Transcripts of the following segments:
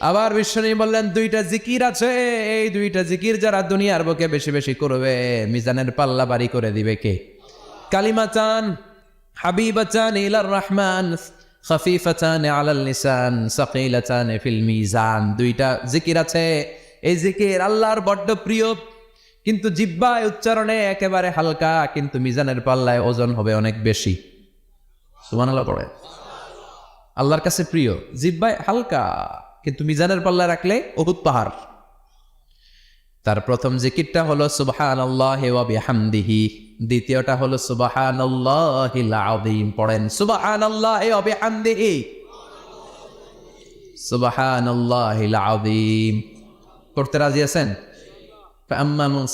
আবার বিশ্বনী বললেন, দুইটা জিকির আছে। এই দুইটা জিকির যারা দুনিয়ার বুকে বেশি বেশি করবে, মিজানের পাল্লা বাড়ি করে দিবে কে? কালিমা চান, হাবিবা চান, ইলার রহমান খফিফাতান আলাল নিসান সাকিলাতান ফিল মিজান। দুইটা জিকির আছে। এই জিকির আল্লাহর বড্ড প্রিয়। কিন্তু জিব্বায় উচ্চারণে একেবারে হালকা, কিন্তু মিজানের পাল্লায় ওজন হবে অনেক বেশি। সুবহানাল্লাহ পড়ে। আল্লাহর কাছে প্রিয়। জিব্বায় হালকা। কিন্তু মিজানের পাল্লা রাখলে অহুত পাহাড়। তার প্রথম জিকিরটা হলো সুবাহান আল্লাহ হামদিহি দ্বিতীয়টা হলো সুবাহান আল্লাহ আদিম পড়েন সুবাহান আল্লাহ হামদিহি সুবাহান আল্লাহ আদিম করতে রাজি আছেন?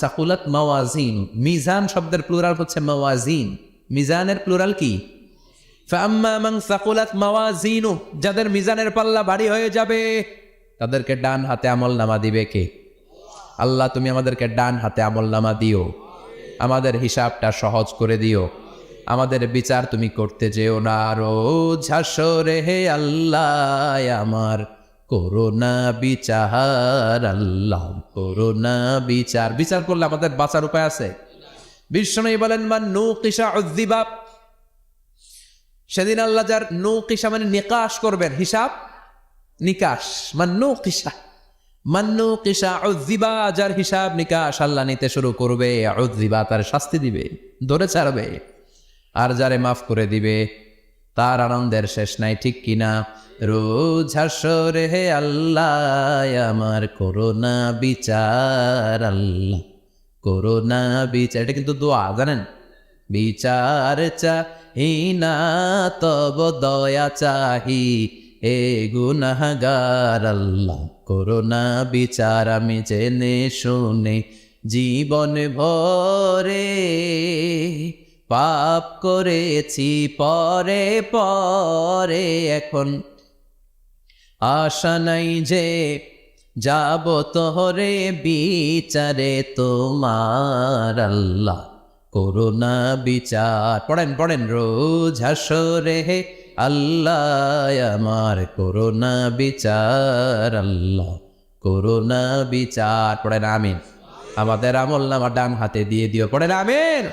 সাকুলাত মাওয়াজিন মিজান শব্দের প্লুরাল হচ্ছে মাওয়াজিন মিজানের প্লুরাল কি? যাদের মিজানের পাল্লা ভারী হয়ে যাবে, তাদেরকে ডান হাতে আমল নামা দিবে কে? আল্লাহ, তুমি আমাদেরকে ডান হাতে আমল নামা দিও। আমাদের হিসাবটা সহজ করে দিও। আমাদের বিচার তুমি করতে যেও না। রোজ হাসরে হে আল্লাহ, আমার করোনা বিচার, আল্লাহ, করোনা বিচার। বিচার করলে আমাদের বাঁচার উপায় আছে? বিষ্ণু বলেন, মান নু কিসা উদ্দিবাব সেদিন আল্লাহ যার নৌ কিসা মানে নিকাশ করবেন, হিসাব? নিকাশ। মান্নু কিসা? মান্নু কিসা উদ্দিবা যার হিসাব নিকাশ আল্লাহ নিতে শুরু করবে উদ্দিবা তার শাস্তি দিবে, ধরে ছাড়বে। আর যারে মাফ করে দিবে, তার আনন্দের শেষ নাই, ঠিক কিনা? রোজ হাসরে হে আল্লাহ, আমার করোনা বিচার আল্লাহ, করোনা বিচার। এটা কিন্তু দোয়া, জানেন? বিচার চাহি না তব দয়া চাহি। হে গুনাহগার আল্লাহ করোনা বিচার আমি জেনে শুনে, জীবন ভরে পাপ করেছি, পরে পরে এখন আশা নাই যে যাব তোহরে বিচারে তোমার আল্লাহ। করোনা বিচার পড়েন পড়েন রোজ হাসরে হে আল্লাহ আমার করোনা বিচার আল্লাহ করোনা বিচার পড়েন আমিন আমাদের আমল নামা ডান হাতে দিয়ে দিও পড়েন আমিন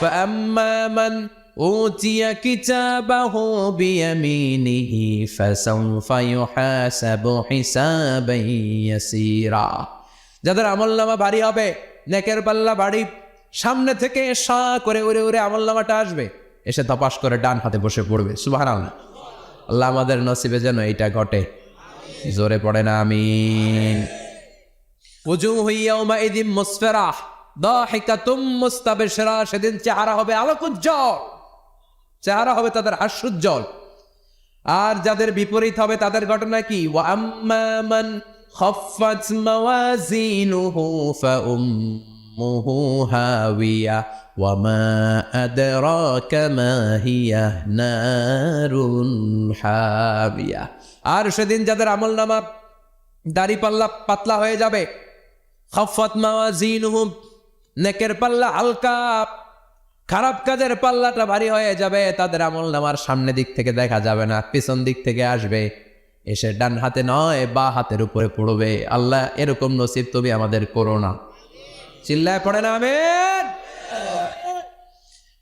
فأما من أوتي كتابه بيمينه فسوف يحاسب حسابا يسيرا যাদের আমল নামা বাড়ি হবে নেকের পাল্লা বাড়ি সামনে থেকে সা করে উড়ে উড়ে আমল নামাটা আসবে। এসে তপাস করে ডান হাতে বসে পড়বে। সুবাহ আল্লাহ আমাদের নসিবে যেন এইটা ঘটে। জোরে পড়ে না মুস্তাবিশরা, সেদিন চেহারা হবে আলোকোজ্জ্বল। চেহারা হবে তাদের হাস্যোজ্জ্বল আর যাদের বিপরীত হবে তাদের ঘটনা কি? ওয়া আম্মা মান খাফফাত মাওয়াজিনুহু ফাউম্মুহু হাওিয়া ওয়া মা আদরাকা মা হিয়া নারুন হামিয়া আর সেদিন যাদের আমলনামা দাড়ি পাল্লা পাতলা হয়ে যাবে খফত মাওয়া মাওয়াজিনুহুম নেকের পাল্লা হালকা, খারাপ কাজের পাল্লাটা ভারী হয়ে যাবে, তাদের আমল নামার সামনে দিক থেকে দেখা যাবে না, পিছন দিক থেকে আসবে, এসে ডান হাতে নয়, বা হাতের উপরে পড়বে। আল্লাহ এরকম নসিব তুমি আমাদের করো না। চিল্লায় পড়ে না আমেন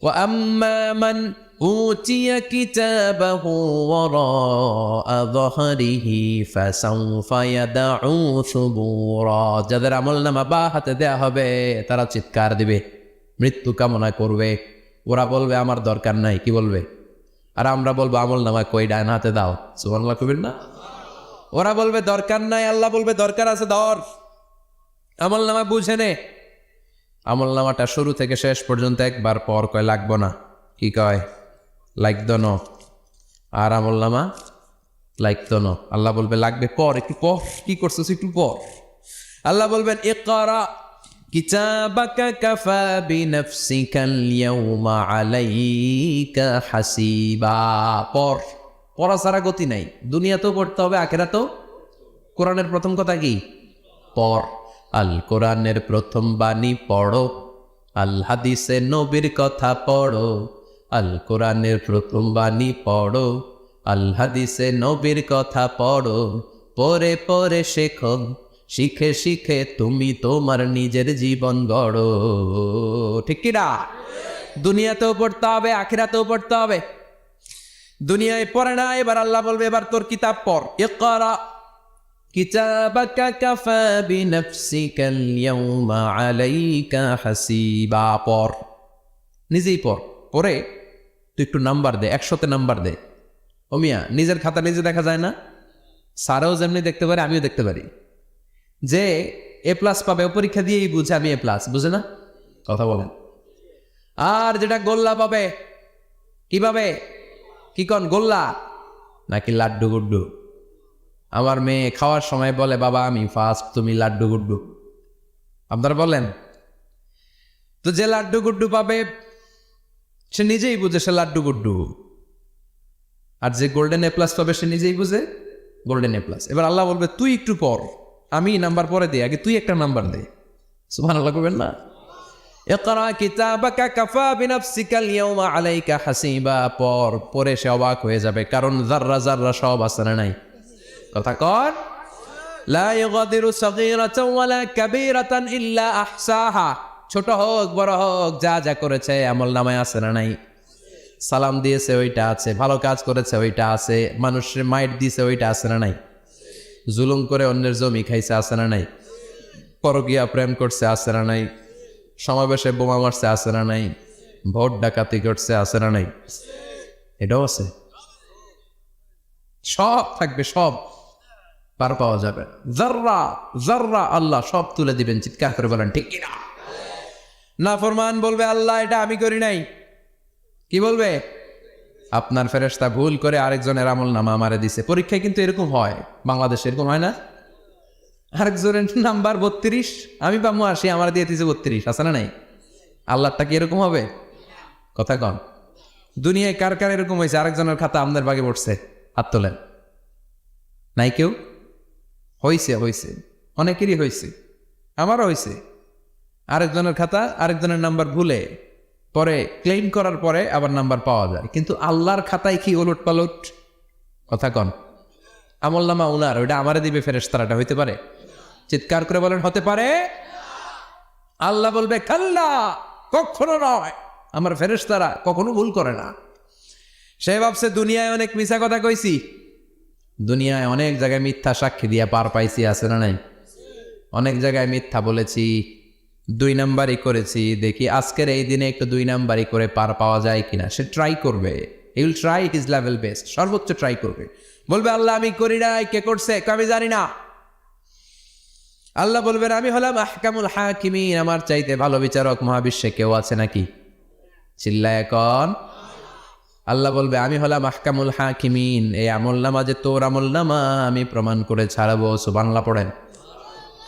وأما من أوتي كتابه وراء ظهره فسوف يدعو ثبورا যাদের আমল নামা বা হাতে দেয়া হবে তারা চিৎকার দিবে মৃত্যু কামনা করবে ওরা বলবে আমার দরকার নাই কি বলবে আর আমরা বলবো আমল নামা কই ডান হাতে দাও সুবহানাল্লাহ কবির না ওরা বলবে দরকার নাই আল্লাহ বলবে দরকার আছে ধর আমল নামা বুঝে নে আমল নামাটা শুরু থেকে শেষ পর্যন্ত একবার পর কয়, লাগবো না। কি কয় লাগতো ন। আর আমল নামা লাগতো ন। আল্লাহ বলবে, লাগবে পর, একটু পর। কি করছিস, একটু পর? আল্লাহ বলবেন, ইকরা কিতাবাকা কাফা পর ছাড়া গতি নাই। দুনিয়াতেও পড়তে হবে, আখেরাতেও? কোরআনের প্রথম কথা কি? পর। আল কোরআনের প্রথম বাণী পড়ো আল হাদিসে নবীর কথা পড়ো আল কোরআনের প্রথম বাণী পড়ো আল হাদিসে নবীর কথা পড়ো পরে পরে শেখো, শিখে শিখে তুমি তোমার নিজের জীবন গড়ো। ঠিক কিনা দুনিয়াতেও পড়তে হবে, আখিরাতেও পড়তে হবে। দুনিয়ায় পড়ে না, এবার আল্লাহ বলবে, এবার তোর কিতাব পড়। ইকরা কিতাবাকা কাফা বিনফসিকা আল-ইয়াওমা আলাইকা হাসিবা। পড়। নিজেই পড়। পড়ে তুই একটু নাম্বার দে একশোতে নাম্বার দে। ও মিয়া, নিজের খাতা নিজে দেখা যায় না? স্যারও যেমনি দেখতে পারে, আমিও দেখতে পারি। যে এ প্লাস পাবে পরীক্ষা দিয়েই বুঝে আমি এ প্লাস বুঝে না? কথা বলেন। আর যেটা গোল্লা পাবে, কি পাবে? কি কন, গোল্লা? নাকি লাড্ডু গুড্ডু আমার মেয়ে খাওয়ার সময় বলে, বাবা, আমি ফার্স্ট তুমি লাড্ডু গুড্ডু। আপনারা বলেন তো যে লাড্ডু গুড্ডু পাবে, সে নিজেই বুঝে সে লাড্ডু গুড্ডু। আর যে গোল্ডেন এ প্লাস পাবে, সে নিজেই বুঝে গোল্ডেন এ প্লাস এবার আল্লাহ বলবে, তুই একটু পর, আমি নাম্বার পরে দিই, আগে তুই একটা নাম্বার দে। সুবহান আল্লাহ করবেন না কাফা হাসিবা। পর, পরে সে অবাক হয়ে যাবে, কারণ জাররা জাররা সব না নাই। কথা আহসাহা। ছোট হোক, বড় হোক, যা যা করেছে, আমল নামায় আছে না নাই? সালাম দিয়েছে, ওইটা আছে। ভালো কাজ করেছে, ওইটা আছে। মানুষের মাইট দিয়েছে ওইটা আছে না নাই? জুলুম করে অন্যের জমি খাইছে, আছে না নাই? পরকিয়া প্রেম করছে, আছে না নাই? সমাবেশে বোমা মারছে, আছে না নাই? ভোট ডাকাতি করছে, আছে না নাই? এটাও আছে। সব থাকবে, সব। পার পাওয়া যাবে। জাররা জাররা আল্লাহ সব তুলে দিবেন, চিৎকার করে বলেন, ঠিক না ফরমান বলবে, আল্লাহ, এটা আমি করি নাই। কি বলবে? আপনার ফেরেস্তা ভুল করে আরেকজনের আমল নামা মারে দিছে। পরীক্ষায় কিন্তু এরকম হয়, বাংলাদেশে এরকম হয় না? আরেকজনের নাম্বার বত্রিশ, আমি পামু আসি আমার দিয়ে দিয়েছে বত্রিশ, আছে না নাই? আল্লাহটা কি এরকম হবে? কথা কন। দুনিয়ায় কার কার এরকম হয়েছে? আরেকজনের খাতা আমাদের বাগে পড়ছে হাত তোলেন। নাই কেউ? হয়েছে হয়েছে অনেকেরই হয়েছে আমারও হয়েছে আরেকজনের খাতা, আরেকজনের নাম্বার ভুলে পরে ক্লেম করার পরে আবার নাম্বার পাওয়া যায়। কিন্তু আল্লাহর খাতায় কি ওলট পালট কথা কন। আমল নামা উনার, ওইটা আমারে দিবে ফেরেস্তারাটা হইতে পারে? চিৎকার করে বলেন, হতে পারে? আল্লাহ বলবে খাল্লা কখনো নয়। আমার ফেরেস্তারা কখনো ভুল করে না। সে ভাবছে, দুনিয়ায় অনেক মিশা কথা কইছি। দুনিয়ায় অনেক জায়গায় মিথ্যা সাক্ষী দিয়া পার পাইছি, আছে না নাই? অনেক জায়গায় মিথ্যা বলেছি, দুই নাম্বারই করেছি, দেখি আজকের এই দিনে একটু দুই নাম্বারই করে পার পাওয়া যায় কিনা। সে ট্রাই করবে you'll try it is level best সর্বোচ্চ ট্রাই করবে। বলবে, আল্লাহ, আমি করি নাই, কে করছে? আমি জানি না। আল্লাহ বলবেন, আমি হলাম আহকামুল হাকিমিন, আমার চাইতে ভালো বিচারক মহাবিশ্বে কেউ আছে নাকি? চিল্লা এখন আল্লাহ বলবে, আমি হলাম আহকামুল হাকিমিন। এই আমল নামা যে তোর আমল নামা আমি প্রমাণ করে ছাড়াবো। সুবাংলা পড়েন।